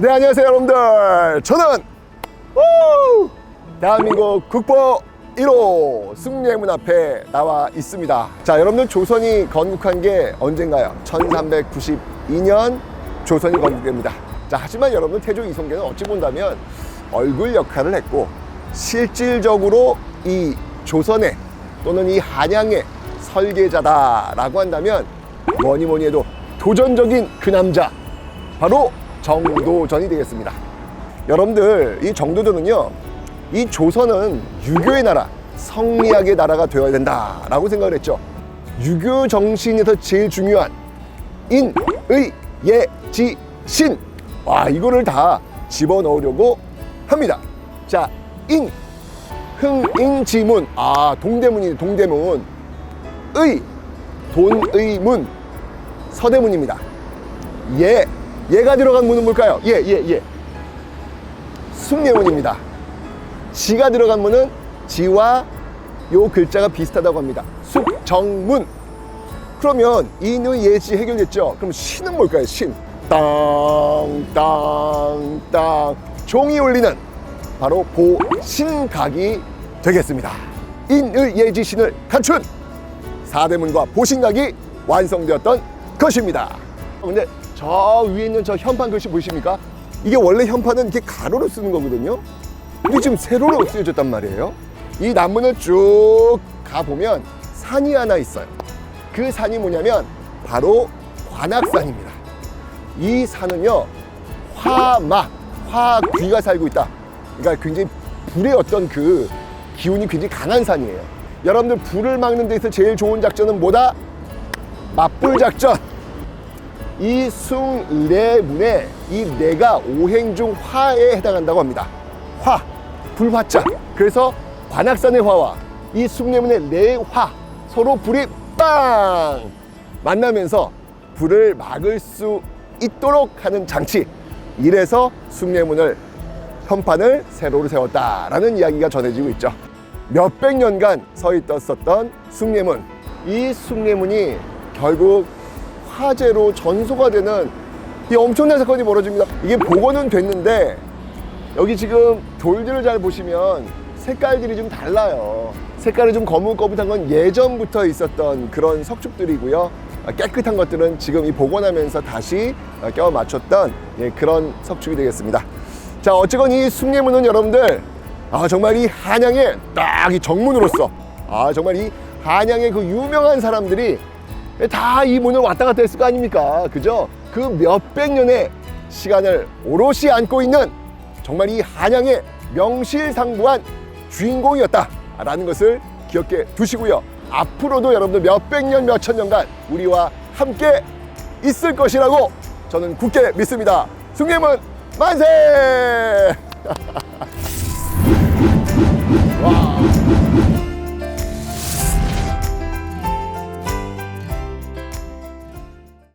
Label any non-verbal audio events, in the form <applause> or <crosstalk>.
네 안녕하세요 여러분들. 저는 우! 대한민국 국보 1호 승례문 앞에 나와 있습니다. 자 여러분들 조선이 건국한 게 언젠가요? 1392년 조선이 건국됩니다. 자 하지만 여러분 태조 이성계는 어찌 본다면 얼굴 역할을 했고 실질적으로 이 조선의 또는 이 한양의 설계자다라고 한다면 뭐니 뭐니 해도 도전적인 그 남자 바로 정도전이 되겠습니다. 여러분들 이 정도전은요 이 조선은 유교의 나라 성리학의 나라가 되어야 된다라고 생각을 했죠. 유교 정신에서 제일 중요한 인, 의, 예, 지, 신. 와 이거를 다 집어넣으려고 합니다. 자, 인, 흥인지문. 아 동대문이 동대문. 의, 돈의문. 서대문입니다. 예, 예가 들어간 문은 뭘까요? 예, 예, 예. 숭례문입니다. 지가 들어간 문은 지와 요 글자가 비슷하다고 합니다. 숙정문. 그러면 인의 예지 해결됐죠? 그럼 신은 뭘까요? 신. 땅, 땅, 땅. 종이 울리는 바로 보신각이 되겠습니다. 인의 예지 신을 갖춘 사대문과 보신각이 완성되었던 것입니다. 근데 저 위에 있는 저 현판 글씨 보이십니까? 이게 원래 현판은 이렇게 가로로 쓰는 거거든요. 근데 지금 세로로 쓰여졌단 말이에요. 이 나무는 쭉 가보면 산이 하나 있어요. 그 산이 뭐냐면 바로 관악산입니다. 이 산은요, 화막, 화귀가 살고 있다. 그러니까 굉장히 불의 어떤 그 기운이 굉장히 강한 산이에요. 여러분들 불을 막는 데서 제일 좋은 작전은 뭐다? 맞불 작전. 이 숭례문에 이 내가 오행 중 화에 해당한다고 합니다. 화, 불화자. 그래서 관악산의 화와 이 숭례문의 내화 서로 불이 빵 만나면서 불을 막을 수 있도록 하는 장치. 이래서 숭례문을 현판을 세로로 세웠다라는 이야기가 전해지고 있죠. 몇백 년간 서 있었던 숭례문. 이 숭례문이 결국 화재로 전소가 되는 이 엄청난 사건이 벌어집니다. 이게 복원은 됐는데 여기 지금 돌들을 잘 보시면 색깔들이 좀 달라요. 색깔이 좀 거뭇거뭇한 건 예전부터 있었던 그런 석축들이고요. 아, 깨끗한 것들은 지금 이 복원하면서 다시 아, 껴 맞췄던 예, 그런 석축이 되겠습니다. 자, 어쨌건 이 숭례문은 여러분들 아 정말 이 한양의 딱 이 정문으로서 아 정말 이 한양의 그 유명한 사람들이 다 이 문을 왔다 갔다 했을 거 아닙니까? 그죠? 그 몇백 년의 시간을 오롯이 안고 있는 정말 이 한양의 명실상부한 주인공이었다라는 것을 기억해 두시고요. 앞으로도 여러분들 몇백 년, 몇천 년간 우리와 함께 있을 것이라고 저는 굳게 믿습니다. 승님은 만세! <laughs> 와.